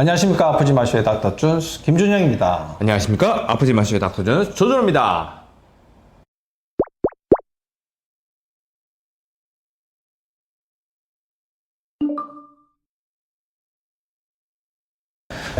안녕하십니까 아프지 마쇼의 닥터 준스 김준영입니다. 안녕하십니까 아프지 마시오 닥터 전 조준호입니다.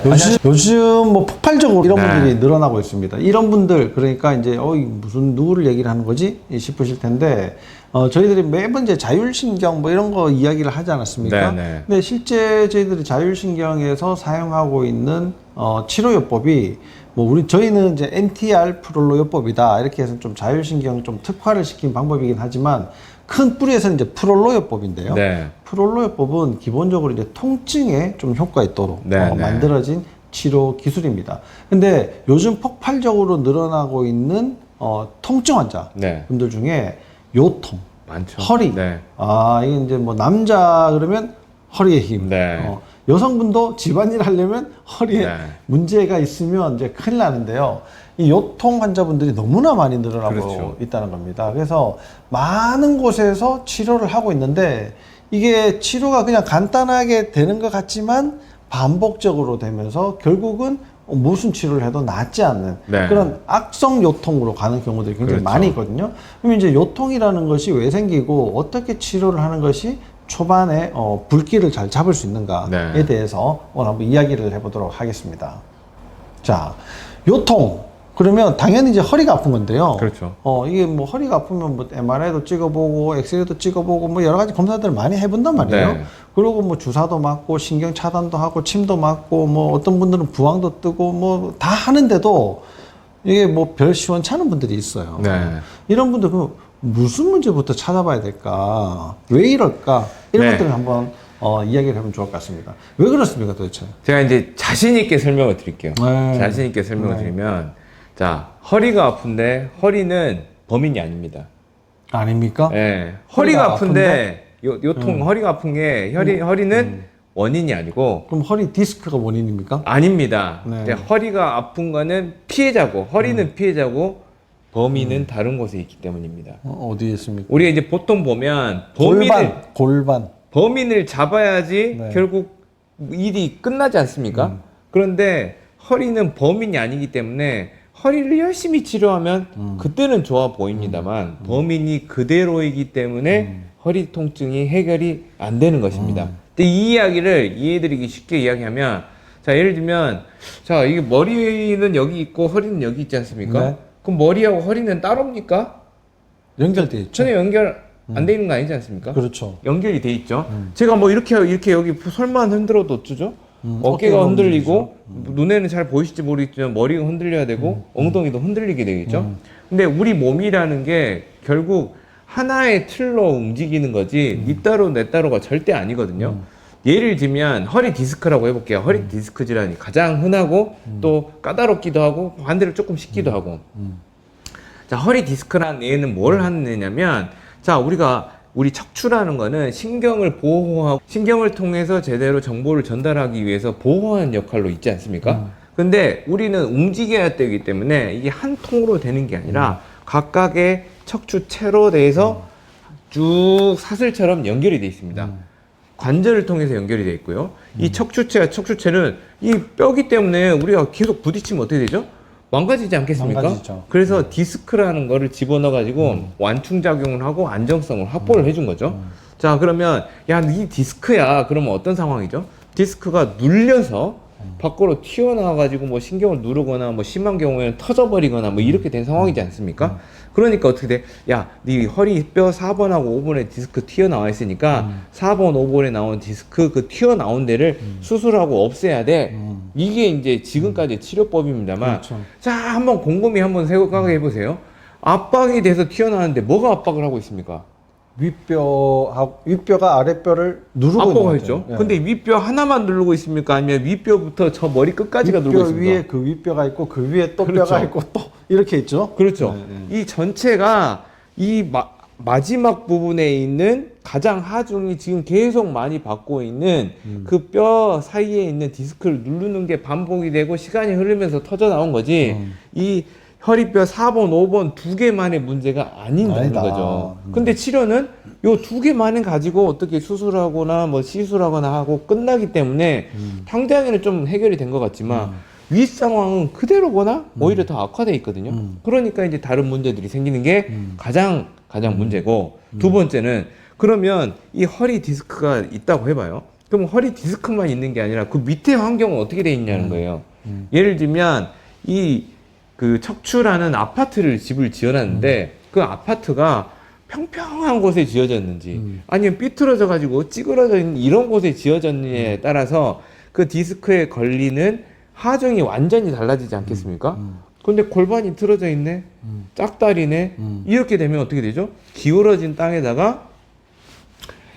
요즘, 요즘 뭐 폭발적으로 이런 네. 분들이 늘어나고 있습니다. 이런 분들 그러니까 이제 어 이거 무슨 누구를 얘기를 하는 거지 싶으실 텐데 어 저희들이 매번 이제 자율신경 뭐 이런 거 이야기를 하지 않았습니까? 네, 네. 근데 실제 저희들이 자율신경에서 사용하고 있는 어 치료요법이 뭐 우리 저희는 이제 NTR 프롤로요법이다 이렇게 해서 좀 자율신경 좀 특화를 시킨 방법이긴 하지만 큰 뿌리에서는 이제 프롤로요법인데요. 네. 프롤로요법은 기본적으로 이제 통증에 좀 효과 있도록 네, 어, 네. 만들어진 치료 기술입니다. 근데 요즘 폭발적으로 늘어나고 있는 어, 통증 환자 네. 분들 중에 요통, 많죠. 허리, 네. 아 이게 이제 뭐 남자 그러면 허리의 힘, 네. 어, 여성분도 집안일 하려면 허리에 네. 문제가 있으면 이제 큰일 나는데요. 이 요통 환자분들이 너무나 많이 늘어나고 그렇죠. 있다는 겁니다. 그래서 많은 곳에서 치료를 하고 있는데 이게 치료가 그냥 간단하게 되는 것 같지만 반복적으로 되면서 결국은 무슨 치료를 해도 낫지 않는 네. 그런 악성 요통으로 가는 경우들이 굉장히 그렇죠. 많이 있거든요. 그럼 이제 요통이라는 것이 왜 생기고 어떻게 치료를 하는 것이 초반에 어, 불길을 잘 잡을 수 있는가에 네. 대해서 오늘 한번 이야기를 해보도록 하겠습니다. 자, 요통. 그러면 당연히 이제 허리가 아픈 건데요. 그렇죠. 어, 이게 뭐 허리가 아프면 뭐 MRI도 찍어보고 엑스레이도 찍어보고 뭐 여러 가지 검사들을 많이 해본단 말이에요. 네. 그리고 뭐 주사도 맞고 신경 차단도 하고 침도 맞고 뭐 어떤 분들은 부항도 뜨고 뭐 다 하는데도 이게 뭐 별 시원찮은 분들이 있어요. 네. 이런 분들 그 무슨 문제부터 찾아봐야 될까? 왜 이럴까? 이런 네. 것들을 한번 어, 이야기를 해보면 좋을 것 같습니다. 왜 그렇습니까 도대체? 제가 이제 자신 있게 설명을 드릴게요. 네. 자신 있게 설명을 네. 드리면 자 허리가 아픈데 허리는 범인이 아닙니다. 아닙니까? 예. 허리가 허리가 아픈데 요, 요통 허리가 아픈 게 허리 허리는 원인이 아니고 그럼 허리 디스크가 원인입니까? 아닙니다. 네. 이제 허리가 아픈 거는 피해자고 허리는 피해자고 범인은 다른 곳에 있기 때문입니다. 어, 어디에 있습니까? 우리가 이제 보통 보면 범인을 골반, 골반. 범인을 잡아야지 네. 음. 결국 일이 끝나지 않습니까? 그런데 허리는 범인이 아니기 때문에 허리를 열심히 치료하면 음. 그때는 좋아 보입니다만 범인이 그대로이기 때문에 음. 허리 통증이 해결이 안 되는 것입니다. 근데 이 이야기를 이해드리기 쉽게 이야기하면 자 예를 들면 자 이게 머리는 여기 있고 허리는 여기 있지 않습니까? 네. 그럼 머리하고 허리는 따로입니까? 연결돼 있죠. 전혀 연결 안 돼 있는 거 아니지 않습니까? 그렇죠. 연결이 돼 있죠. 제가 뭐 이렇게 이렇게 여기 손만 흔들어도 어쩌죠? 음, 어깨가 흔들리고 눈에는 잘 보이실지 모르겠지만 머리가 흔들려야 되고 엉덩이도 흔들리게 되겠죠. 근데 우리 몸이라는 게 결국 하나의 틀로 움직이는 거지 니 따로 내 따로가 절대 아니거든요. 예를 들면 허리 디스크라고 해볼게요. 허리 디스크 질환이 가장 흔하고 또 까다롭기도 하고 반대로 조금 쉽기도 하고. 자, 허리 디스크라는 얘는 뭘 하느냐면, 자, 우리가 우리 척추라는 거는 신경을 보호하고, 신경을 통해서 제대로 정보를 전달하기 위해서 보호하는 역할로 있지 않습니까? 근데 우리는 움직여야 되기 때문에 이게 한 통으로 되는 게 아니라 각각의 척추체로 대해서 쭉 사슬처럼 연결이 돼 있습니다. 관절을 통해서 연결이 돼 있고요. 이 척추체와 척추체는 이 뼈기 때문에 우리가 계속 부딪히면 어떻게 되죠? 망가지지 않겠습니까? 망가지죠. 그래서 디스크라는 거를 집어넣어 가지고 완충 작용을 하고 안정성을 확보를 해준 거죠. 자 그러면 야 이 디스크야 그러면 어떤 상황이죠? 디스크가 눌려서 밖으로 튀어나와 가지고 뭐 신경을 누르거나 뭐 심한 경우에는 터져버리거나 뭐 이렇게 된 상황이지 않습니까? 그러니까 어떻게 돼? 야, 네 허리 뼈 4번하고 5번에 디스크 튀어나와 있으니까 4번, 5번에 나온 디스크 그 튀어나온 데를 수술하고 없애야 돼. 음. 이게 이제 지금까지 치료법입니다만 그렇죠. 자, 한번 곰곰이 한번 생각해 보세요. 압박이 돼서 튀어나왔는데 뭐가 압박을 하고 있습니까? 윗뼈 윗뼈가 아랫뼈를 누르고 있는 압박을 것 했죠. 예. 근데 윗뼈 하나만 누르고 있습니까? 아니면 윗뼈부터 저 머리 끝까지가 누르고 윗뼈 있습니까? 위에 그 윗뼈가 있고 그 위에 또 그렇죠. 뼈가 있고 또 이렇게 있죠. 그렇죠. 네, 이 전체가 이 마, 마지막 부분에 있는 가장 하중이 지금 계속 많이 받고 있는 음. 그뼈 사이에 있는 디스크를 누르는 게 반복이 되고 시간이 흐르면서 터져 나온 거지. 음. 이 혈이뼈 4번, 5번 두 개만의 문제가 아닌다는 아니다. 거죠. 음. 근데 치료는 요 두 개만은 가지고 어떻게 수술하거나 뭐 시술하거나 하고 끝나기 때문에 음. 당장에는 좀 해결이 된 것 같지만 윗 상황은 그대로거나 오히려 더 악화돼 있거든요. 음. 그러니까 이제 다른 문제들이 생기는 게 음. 가장 가장 문제고 두 번째는 그러면 이 허리 디스크가 있다고 해봐요. 그럼 허리 디스크만 있는 게 아니라 그 밑에 환경은 어떻게 돼 있냐는 거예요. 음. 예를 들면 이 그 척추라는 아파트를 집을 지어놨는데 그 아파트가 평평한 곳에 지어졌는지 음. 아니면 삐뚤어져 가지고 찌그러져 있는 이런 곳에 지어졌느냐에 따라서 그 디스크에 걸리는 하중이 완전히 달라지지 않겠습니까? 음. 근데 골반이 틀어져 있네, 음. 짝다리네, 음. 이렇게 되면 어떻게 되죠? 기울어진 땅에다가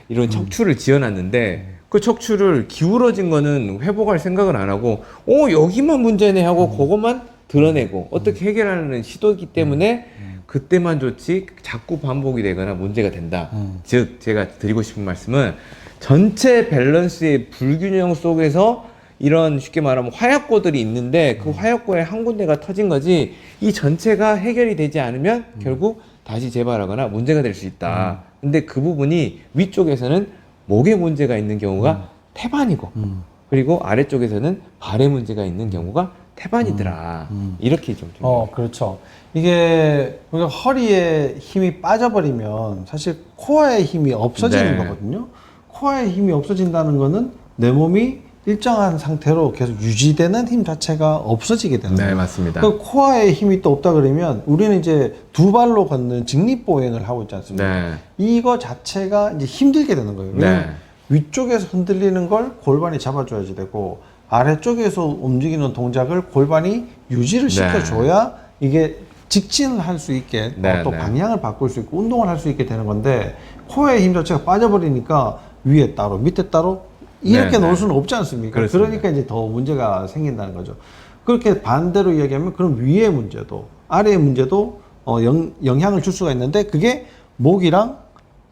이런 척추를 지어놨는데 그 척추를 기울어진 거는 회복할 생각을 안 하고, 어 여기만 문제네 하고 그것만 드러내고 어떻게 해결하는 시도이기 때문에 그때만 좋지 자꾸 반복이 되거나 문제가 된다. 음. 즉 제가 드리고 싶은 말씀은 전체 밸런스의 불균형 속에서 이런 쉽게 말하면 화약고들이 있는데 그 화약고의 한 군데가 터진 거지 이 전체가 해결이 되지 않으면 결국 다시 재발하거나 문제가 될 수 있다. 근데 그 부분이 위쪽에서는 목에 문제가 있는 경우가 태반이고 음. 그리고 아래쪽에서는 발에 문제가 있는 경우가 태반이더라. 음. 이렇게 좀. 어, 그렇죠. 이게 우리가 허리에 힘이 빠져버리면 사실 코어의 힘이 없어지는 네. 거거든요. 코어의 힘이 없어진다는 거는 내 몸이 일정한 상태로 계속 유지되는 힘 자체가 없어지게 되는 거예요. 네, 맞습니다. 그 코어에 힘이 또 없다 그러면 우리는 이제 두 발로 걷는 직립보행을 하고 있지 않습니까? 네. 이거 자체가 이제 힘들게 되는 거예요. 네. 위쪽에서 흔들리는 걸 골반이 잡아줘야지 되고 아래쪽에서 움직이는 동작을 골반이 유지를 네. 시켜줘야 이게 직진을 할 수 있게 네, 어, 또 네. 방향을 바꿀 수 있고 운동을 할 수 있게 되는 건데 코어의 힘 자체가 빠져버리니까 위에 따로 밑에 따로 이렇게 네, 놓을 네. 수는 없지 않습니까? 그렇습니다. 그러니까 이제 더 문제가 생긴다는 거죠. 그렇게 반대로 이야기하면 그럼 위의 문제도 아래의 문제도 어, 영, 영향을 줄 수가 있는데 그게 목이랑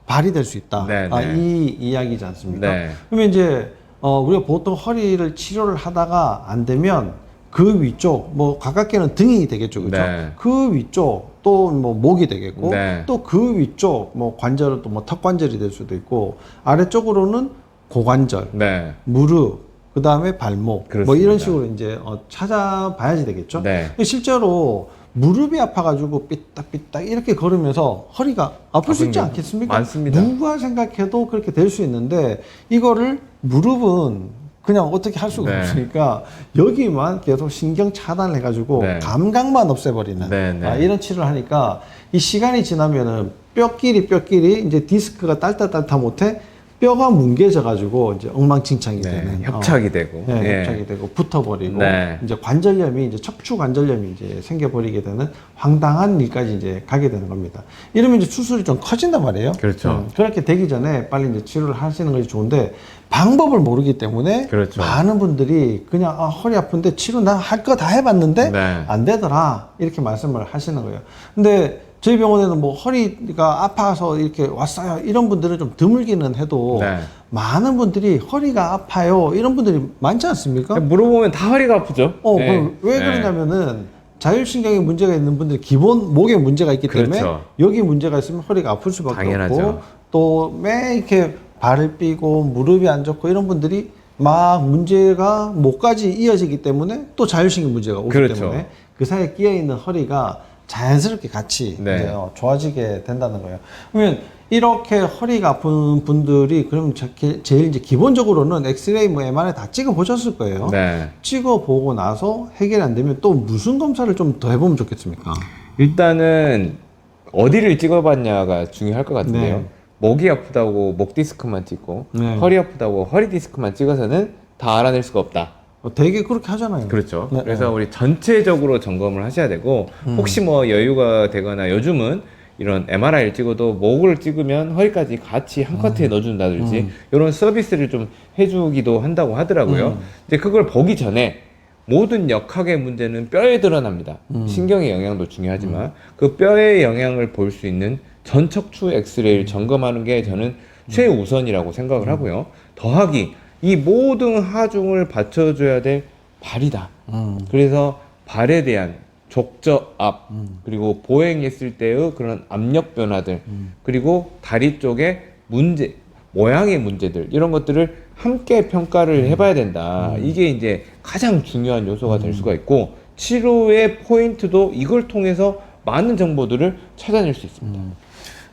발이 될 수 있다. 네, 아, 네. 이 이야기지 않습니까? 네. 그러면 이제 어, 우리가 보통 허리를 치료를 하다가 안 되면 그 위쪽 뭐 가깝게는 등이 되겠죠, 그렇죠? 네. 그 위쪽 또 뭐 목이 되겠고 네. 또 그 위쪽 뭐 관절은 또 뭐 턱관절이 될 수도 있고 아래쪽으로는 고관절, 네. 무릎, 그 다음에 발목, 뭐 그렇습니다. 이런 식으로 이제 어, 찾아봐야지 되겠죠. 네. 실제로 무릎이 아파가지고 삐딱삐딱 이렇게 걸으면서 허리가 아플 수 있지 경우 않겠습니까? 많습니다. 누가 생각해도 그렇게 될 수 있는데 이거를 무릎은 그냥 어떻게 할 수가 네. 없으니까 여기만 계속 신경 차단을 해가지고 네. 감각만 없애버리는 네, 네. 아, 이런 치료를 하니까 이 시간이 지나면은 뼈끼리 뼈끼리 이제 디스크가 딸딸딸다 못해 뼈가 뭉개져 가지고 이제 엉망진창이 네. 되는 협착이 되고. 어, 네, 예. 협착이 되고 붙어버리고 네. 이제 관절염이 이제 척추 관절염이 이제 생겨버리게 되는 황당한 일까지 이제 가게 되는 겁니다. 이러면 이제 수술이 좀 커진단 말이에요. 그렇죠. 음, 그렇게 되기 전에 빨리 이제 치료를 하시는 것이 좋은데 방법을 모르기 때문에 그렇죠. 많은 분들이 그냥 아, 허리 아픈데 치료 나 할 거 다 해봤는데 네. 안 되더라 이렇게 말씀을 하시는 거예요. 근데 저희 병원에는 뭐 허리가 아파서 이렇게 왔어요 이런 분들은 좀 드물기는 해도 네. 많은 분들이 허리가 아파요 이런 분들이 많지 않습니까? 물어보면 다 허리가 아프죠. 어, 네. 그럼 왜 네. 그러냐면은 자율신경에 문제가 있는 분들이 기본 목에 문제가 있기 때문에 그렇죠. 여기 문제가 있으면 허리가 아플 수밖에 당연하죠. 없고 또 매 이렇게 발을 삐고 무릎이 안 좋고 이런 분들이 막 문제가 목까지 이어지기 때문에 또 자율신경 문제가 오기 그렇죠. 때문에 그 사이에 끼어 있는 허리가 자연스럽게 같이 네. 이제 어, 좋아지게 된다는 거예요. 그러면 이렇게 허리가 아픈 분들이 그럼 저- 제일 이제 기본적으로는 엑스레이 뭐 MRI 다 찍어 보셨을 거예요. 네. 찍어 보고 나서 해결이 안 되면 또 무슨 검사를 좀 더 해보면 좋겠습니까? 일단은 어디를 찍어봤냐가 중요할 것 같은데요. 네. 목이 아프다고 목 디스크만 찍고 네. 허리 아프다고 허리 디스크만 찍어서는 다 알아낼 수가 없다. 어, 되게 그렇게 하잖아요. 그렇죠. 네, 그래서 우리 전체적으로 점검을 하셔야 되고 음. 혹시 뭐 여유가 되거나 요즘은 이런 MRI를 찍어도 목을 찍으면 허리까지 같이 한 커트에 넣어준다든지 음. 이런 서비스를 좀 해주기도 한다고 하더라고요. 음. 이제 그걸 보기 전에 모든 역학의 문제는 뼈에 드러납니다. 음. 신경의 영향도 중요하지만 그 뼈의 영향을 볼 수 있는 전척추 음. 엑스레이를 점검하는 게 저는 최우선이라고 생각을 하고요. 더하기 이 모든 하중을 받쳐줘야 될 발이다. 음. 그래서 발에 대한 족저압 그리고 보행했을 때의 그런 압력 변화들 그리고 다리 쪽에 문제 모양의 문제들 이런 것들을 함께 평가를 해봐야 된다. 이게 이제 가장 중요한 요소가 될 수가 있고 치료의 포인트도 이걸 통해서 많은 정보들을 찾아낼 수 있습니다.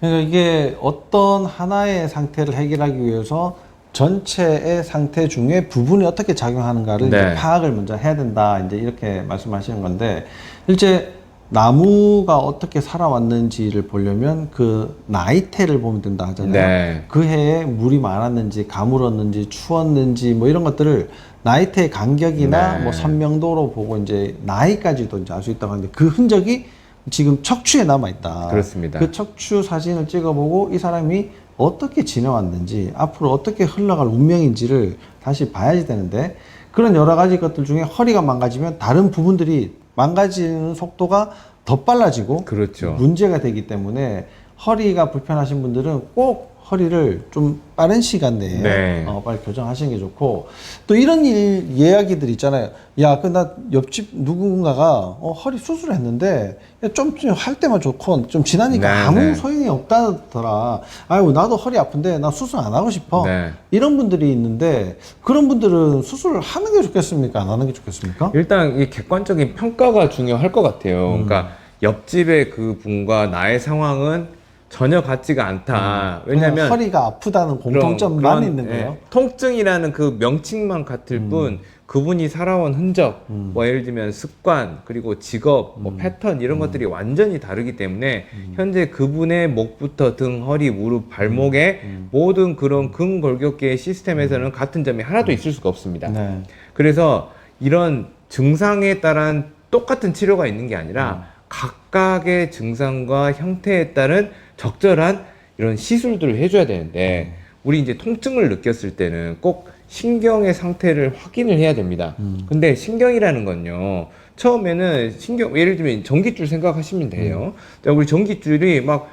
그러니까 이게 어떤 하나의 상태를 해결하기 위해서 전체의 상태 중에 부분이 어떻게 작용하는가를 네. 파악을 먼저 해야 된다. 이제 이렇게 말씀하시는 건데, 일제 나무가 어떻게 살아왔는지를 보려면 그 나이테를 보면 된다 하잖아요. 네. 그 해에 물이 많았는지, 가물었는지, 추웠는지, 뭐 이런 것들을 나이테의 간격이나 네. 뭐 선명도로 보고 이제 나이까지도 이제 알 수 있다고 하는데 그 흔적이 지금 척추에 남아 있다. 그렇습니다. 그 척추 사진을 찍어보고 이 사람이 어떻게 지내왔는지 앞으로 어떻게 흘러갈 운명인지를 다시 봐야지 되는데 그런 여러 가지 것들 중에 허리가 망가지면 다른 부분들이 망가지는 속도가 더 빨라지고 그렇죠. 문제가 되기 때문에 허리가 불편하신 분들은 꼭 허리를 좀 빠른 시간 내에 네. 어, 빨리 교정하시는 게 좋고 또 이런 일 이야기들 있잖아요. 야, 그 나 옆집 누군가가 어, 허리 수술했는데 좀할 때만 좋고 좀 지나니까 네, 아무 네. 소용이 없다더라. 아유, 나도 허리 아픈데 나 수술 안 하고 싶어. 네. 이런 분들이 있는데 그런 분들은 수술을 하는 게 좋겠습니까? 안 하는 게 좋겠습니까? 일단 이 객관적인 평가가 중요할 것 같아요. 음. 그러니까 옆집의 그 분과 나의 상황은 전혀 같지가 않다. 그냥 왜냐하면 허리가 아프다는 공통점만 그런, 있는 예, 거예요. 통증이라는 그 명칭만 같을 뿐 그분이 살아온 흔적, 음. 뭐 예를 들면 습관, 그리고 직업, 뭐 패턴 이런 것들이 완전히 다르기 때문에 음. 현재 그분의 목부터 등, 허리, 무릎, 발목의 음. 모든 그런 근골격계의 시스템에서는 같은 점이 하나도 있을 수가 없습니다. 네. 그래서 이런 증상에 따른 똑같은 치료가 있는 게 아니라 각각의 증상과 형태에 따른 적절한 이런 시술들을 해줘야 되는데 우리 이제 통증을 느꼈을 때는 꼭 신경의 상태를 확인을 해야 됩니다. 근데 신경이라는 건요. 처음에는 신경 예를 들면 전깃줄 생각하시면 돼요. 자, 우리 전깃줄이 막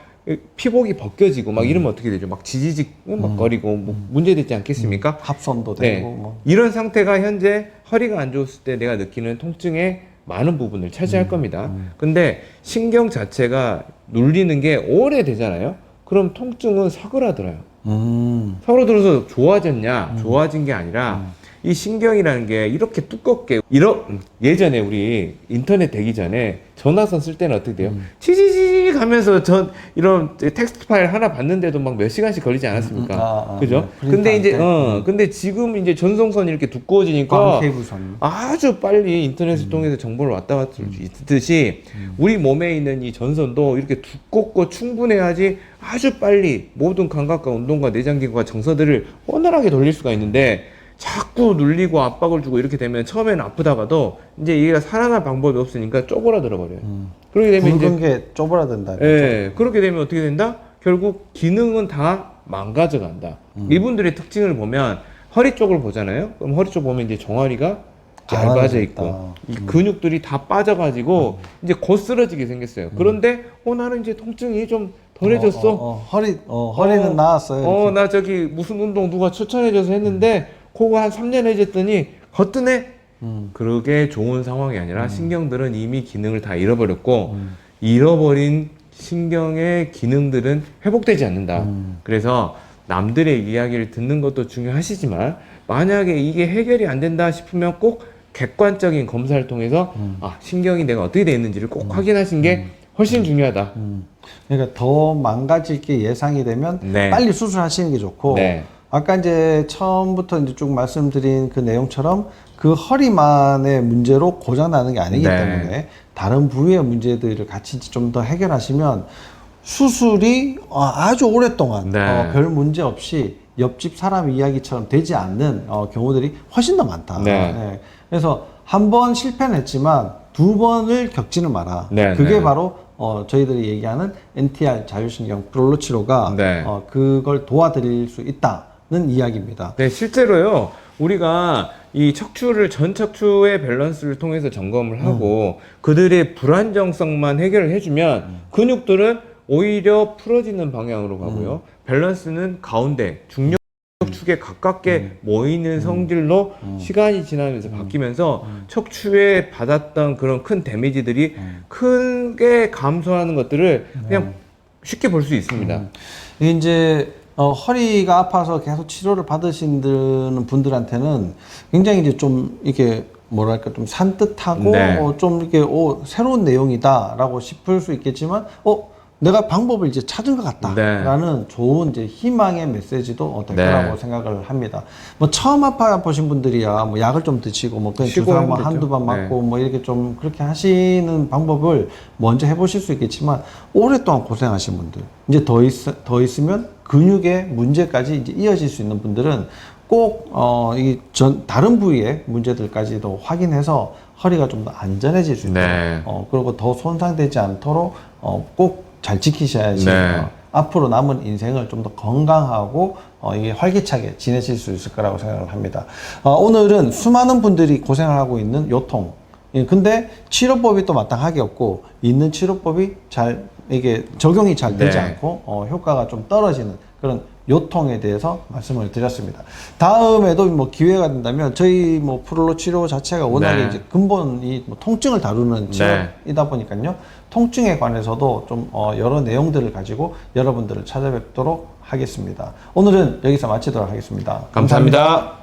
피복이 벗겨지고 막 이러면 어떻게 되죠? 막 지지직 막 거리고 뭐 문제 되지 않겠습니까? 합선도 네. 되고 뭐. 이런 상태가 현재 허리가 안 좋았을 때 내가 느끼는 통증의 많은 부분을 음, 차지할 겁니다. 근데 신경 자체가 눌리는 게 오래되잖아요. 그럼 통증은 사그라들어요. 음. 사그라들어서 좋아졌냐? 좋아진 게 아니라 이 신경이라는 게 이렇게 두껍게 이러 예전에 우리 인터넷 되기 전에 전화선 쓸 때는 어떻게 돼요? 치지직 하면서 전 이런 텍스트 파일 하나 봤는데도 막 몇 시간씩 걸리지 않았습니까? 음, 아, 아, 그죠? 네. 근데 이제. 어 근데 지금 이제 전송선이 이렇게 두꺼워지니까. 아주 빨리 인터넷을 통해서 정보를 왔다 갔다 할 수 있듯이 우리 몸에 있는 이 전선도 이렇게 두껍고 충분해야지 아주 빨리 모든 감각과 운동과 내장기과 정서들을 원활하게 돌릴 수가 있는데 자꾸 눌리고 압박을 주고 이렇게 되면 처음에는 아프다가도 이제 얘가 살아날 방법이 없으니까 쪼그라들어 버려요. 그렇게 되면 이제 게 쪼그라든다. 예, 그렇게 되면 어떻게 된다? 결국 기능은 다 망가져 간다. 음. 이분들의 특징을 보면 허리 쪽을 보잖아요. 그럼 허리 쪽 보면 이제 종아리가 얇아져 있고 있다. 음. 이 근육들이 다 빠져가지고 이제 거스러지게 생겼어요. 그런데 어 나는 이제 통증이 좀 덜해졌어. 어, 어, 허리 어, 허리는 어, 나았어요. 어, 나 저기 무슨 운동 누가 추천해줘서 했는데 그거 한 3년 해줬더니 거뜬해. 음. 그러게 좋은 상황이 아니라 신경들은 이미 기능을 다 잃어버렸고 음. 잃어버린 신경의 기능들은 회복되지 않는다. 음. 그래서 남들의 이야기를 듣는 것도 중요하시지만 만약에 이게 해결이 안 된다 싶으면 꼭 객관적인 검사를 통해서 음. 아 신경이 내가 어떻게 돼 있는지를 꼭 확인하신 게 훨씬 중요하다. 음. 그러니까 더 망가질 게 예상이 되면 네. 빨리 수술하시는 게 좋고 네. 아까 이제 처음부터 이제 쭉 말씀드린 그 내용처럼 그 허리만의 문제로 고장 나는 게 아니기 네. 때문에 다른 부위의 문제들을 같이 좀 더 해결하시면 수술이 어, 아주 오랫동안 네. 어, 별 문제 없이 옆집 사람 이야기처럼 되지 않는 어, 경우들이 훨씬 더 많다. 네. 그래서 한 번 실패는 했지만 두 번을 겪지는 마라. 네, 그게 네. 바로 어, 저희들이 얘기하는 NTR 자율신경 프롤로 치료가 네. 어, 그걸 도와드릴 수 있다 는 이야기입니다. 네, 실제로요. 우리가 이 척추를 전 척추의 밸런스를 통해서 점검을 하고 그들의 불안정성만 해결을 해주면 근육들은 오히려 풀어지는 방향으로 가고요. 밸런스는 가운데 중력 척추에 가깝게 모이는 성질로 시간이 지나면서 바뀌면서 척추에 받았던 그런 큰 데미지들이 크게 감소하는 것들을 그냥 쉽게 볼 수 있습니다. 이게 이제 어, 허리가 아파서 계속 치료를 받으시는 분들한테는 굉장히 이제 좀 이게 뭐랄까 좀 산뜻하고 네. 어, 좀 이렇게 어, 새로운 내용이다라고 싶을 수 있겠지만 어 내가 방법을 이제 찾은 것 네. 같다라는 좋은 이제 희망의 메시지도 어, 될 네. 거라고 생각을 합니다. 뭐 처음 아파 보신 분들이야 뭐 약을 좀 드시고 뭐 그냥 주사 뭐. 한두 번 네. 맞고 뭐 이렇게 좀 그렇게 하시는 방법을 먼저 해보실 수 있겠지만 오랫동안 고생하신 분들 이제 더, 있, 더 있으면 근육의 문제까지 이제 이어질 수 있는 분들은 꼭 어, 이 전 다른 부위의 문제들까지도 확인해서 허리가 좀 더 안전해질 수 있도록 네. 어, 그리고 더 손상되지 않도록 어, 꼭 잘 지키셔야지 네. 어, 앞으로 남은 인생을 좀 더 건강하고 어, 이게 활기차게 지내실 수 있을 거라고 생각을 합니다. 어, 오늘은 수많은 분들이 고생을 하고 있는 요통. 예, 근데 치료법이 또 마땅하게 없고 있는 치료법이 잘 이게 적용이 잘 되지 네. 않고 어, 효과가 좀 떨어지는 그런 요통에 대해서 말씀을 드렸습니다. 다음에도 뭐 기회가 된다면 저희 뭐 프롤로 치료 자체가 워낙에 네. 이제 근본이 뭐 통증을 다루는 치료이다 보니까요. 통증에 관해서도 좀 어, 여러 내용들을 가지고 여러분들을 찾아뵙도록 하겠습니다. 오늘은 여기서 마치도록 하겠습니다 감사합니다.